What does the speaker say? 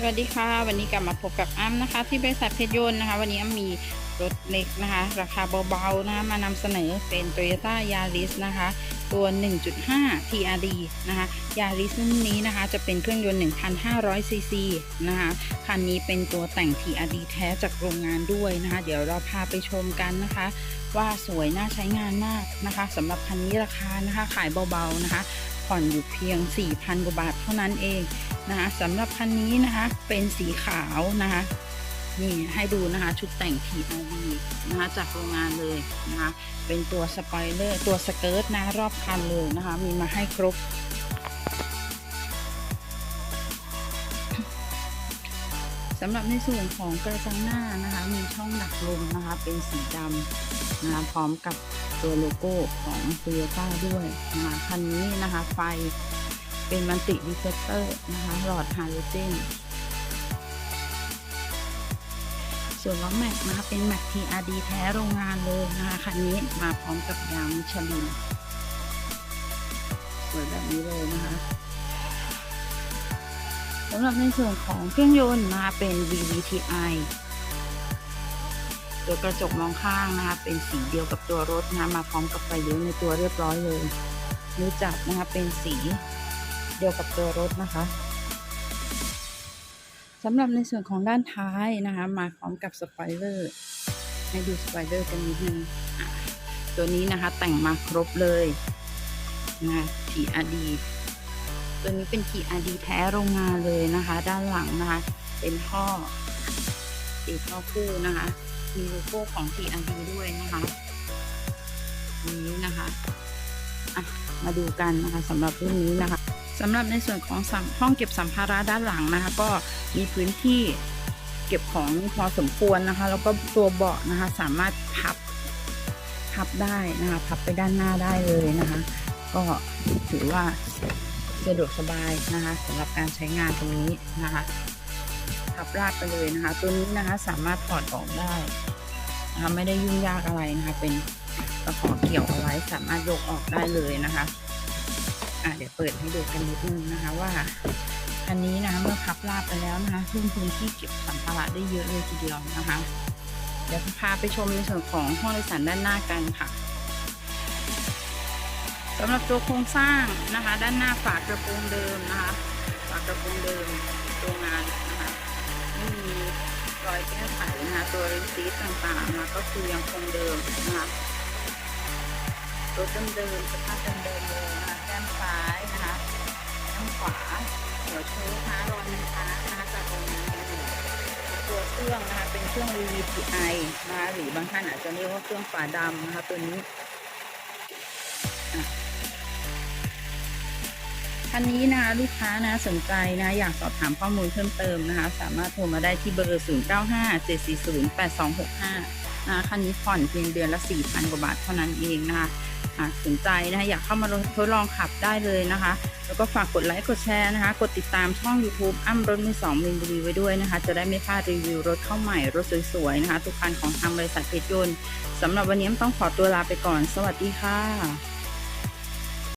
สวัสดีค่ะ วันนี้กลับมาพบกับอ้ำนะคะ ที่บริษัทเพชรยนต์นะคะ วันนี้อ้ำมีรถเล็กนะคะ ราคาเบาๆนะคะมานำเสนอเป็น Toyota Yaris นะคะ ตัว 1.5 TRD นะคะ Yaris รุ่นนี้นะคะ จะเป็นเครื่องยนต์ 1,500 ซีซีนะคะ คันนี้เป็นตัวแต่ง TRD แท้จากโรงงานด้วยนะคะ เดี๋ยวเราพาไปชมกันนะคะ ว่าสวยน่าใช้งานมากนะคะสำหรับคันนี้ราคานะคะ ขายเบาๆนะคะ ผ่อนอยู่เพียง 4,000 กว่าบาทเท่านั้นเอง นะคะสำหรับคันนี้นะคะเป็นสีขาวนะคะนี่ให้ดูนะคะชุดแต่ง TRD นะคะจากโรงงานเลยนะคะเป็นตัวสปอยเลอร์ตัวสเกิร์ตนะรอบคันเลยนะคะมีมาให้ครบ สำหรับในส่วนของกระจังหน้านะคะมีช่องดักลมนะคะเป็นสีดำนะคะพร้อมกับตัวโลโก้ของ t o y ยต้ด้วยนะคะคันนี้นะคะไฟ เป็นมันติดิเฟกเตอร์นะคะหลอดฮาโลเจนส่วนล้อแม็กนะคะเป็นแม็ก TRD แท้โรงงานเลยนะคะคันนี้มาพร้อมกับยางชลินสวยแบบนี้เลยนะคะสำหรับในส่วนของเครื่องยนต์นะคะเป็น VVTi ตัวกระจกมองข้างนะคะเป็นสีเดียวกับตัวรถนะคะมาพร้อมกับไฟเลี้ยวในตัวเรียบร้อยเลยมือจับนะคะเป็นสี เดียวกับตัวรถนะคะสำหรับในส่วนของด้านท้ายนะคะ มาพร้อมกับสปอยเลอร์ให้ดูสปอยเลอร์กันนิดนึงตัวนี้นะคะแต่งมาครบเลยนะคะ TRD ตัวนี้เป็น TRD แท้โรงงานเลยนะคะ ด้านหลังนะคะ เป็นท่อสีท่อคู่นะคะ มีโลโก้ของ TRD ด้วยนะคะนี้นะคะะมาดูกันนะคะสำหรับรุ่นนี้นะคะ สำหรับในส่วนของห้องเก็บสัมภาระด้านหลังนะคะ ก็มีพื้นที่เก็บของพอสมควรนะคะ แล้วก็ตัวเบาะนะคะ สามารถพับพับได้นะคะพับไปด้านหน้าได้เลยนะคะ ก็ถือว่าสะดวกสบายนะคะสำหรับการใช้งานตรงนี้นะคะทับราดไปเลยนะคะ ตัวนี้นะคะสามารถถอดออกได้นะคะไม่ได้ยุ่งยากอะไรนะคะ เป็นตะขอเกี่ยวเอาไว้สามารถยกออกได้เลยนะคะ อะเดี๋ยวเปิดให้ดูกันนิดนึงนะคะว่า อันนี้นะเมื่อพับราดไปแล้วนะคะทุ่มพื้นที่เก็บสัมภาระได้เยอะเลยทีเดียวนะคะ เดี๋ยวพาไปชมในส่วนของห้องโดยสารด้านหน้ากันค่ะสำหรับตัวโครงสร้างนะคะ ด้านหน้าฝากระโปรงเดิมนะคะฝากระโปรงเดิมโรงงานนะคะไม่มีรอยแก้ไขนะคะตัวริมซีต่างๆนะคะก็คือยังคงเดิมนะคะรถเดิมๆสภาพเดิมเลยนะคะแก้ม ซ้ายนะคะแก้มขวาหัวชว์นะคะรอนิ้วเท้านะคะจากโรงนเลยตัวเครื่องนะคะเป็นเครื่อง VVTi นะคะหรือบางท่านอาจจะเรียกว่าเครื่องฝาดำนะคะตัวนี้คันนี้นะคะลูกค้านะสนใจนะอยากสอบถามข้อมูลเพิ่มเติมนะคะ สามารถโทรมาได้ที่เบอร์ 0 9 5 7 4 0 8 2 6 5นะคะคันนี้ผ่อนเพียงเดือนละ 4,000 กว่าบาทเท่านั้นเองนะคะ หากสนใจนะคะอยากเข้ามาทดลองขับได้เลยนะคะ แล้วก็ฝากกดไลค์กดแชร์นะคะ กดติดตามช่อง YouTube อ้ำรถมือสองวินบุรีไว้ด้วยนะคะ จะได้ไม่พลาดรีวิวรถเข้าใหม่รถสวยๆนะคะ ทุกคันของทางบริษัทเพชรยนต์สำหรับวันนี้ต้องขอตัวลาไปก่อน สวัสดีค่ะ